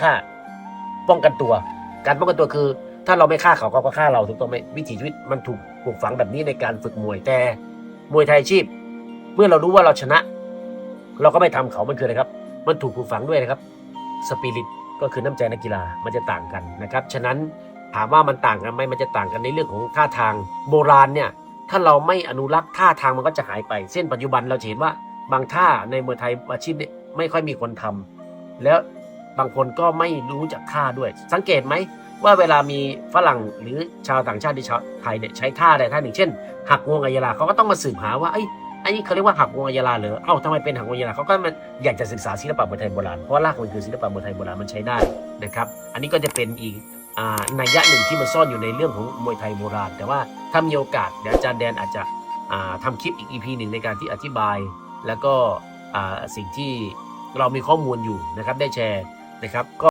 ฆ่า ป้องกันตัว การป้องกันตัวคือ ถ้าเราไม่ฆ่าเขาเขาก็ฆ่าเราถูกต้องไหมวิถีชีวิตมันถูกปลูกฝังแบบนี้ในการฝึกมวยแต่มวยไทยชีพ เมื่อเรารู้ว่าเราชนะ เราก็ไม่ทำเขามันคืออะไรครับ มันถูกปลูกฝังด้วยนะครับสปิริตก็คือน้ำใจนักกีฬามันจะต่างกันนะครับ ฉะนั้นถามว่ามันต่างกันไหมมันจะต่างกันในเรื่องของท่าทางโบราณเนี่ยถ้าเราไม่อนุรักษ์ท่าทางมันก็จะหายไป เส้นปัจจุบันเราเห็นว่า บางท่าในมวยไทยอาชีพเนี่ยไม่ค่อยมีคนทำแล้ว บางคนก็ไม่รู้จักท่าด้วย สังเกตไหมว่าเวลามีฝรั่งหรือชาวต่างชาติที่ชาวไทยเนี่ยใช้ท่าใดท่าหนึ่งเช่น หักงวงอัยราเขาก็ต้องมาสืบหาว่าไอ้ยอันนี้เขาเรียกว่าหักงวงอัยราเหรอเอ้าทำไมเป็นหักงวงอัยราเขาก็มันอยากจะศึกษาศิลปะมวยไทยโบราณเพราะว่ารากมันคือศิลปะมวยไทยโบราณมันใช้ได้นะครับ อันนี้ก็จะเป็นอีกอ่านัยยะหนึ่งที่มันซ่อนอยู่ในเรื่องของมวยไทยโบราณ แต่ว่าถ้ามีโอกาสเดี๋ยวอาจารย์แดนอาจจะอ่าทำคลิปอีก EP หนึ่งในการที่อธิบาย แล้วก็อ่าสิ่งที่เรามีข้อมูลอยู่นะครับได้แชร์ นะครับก็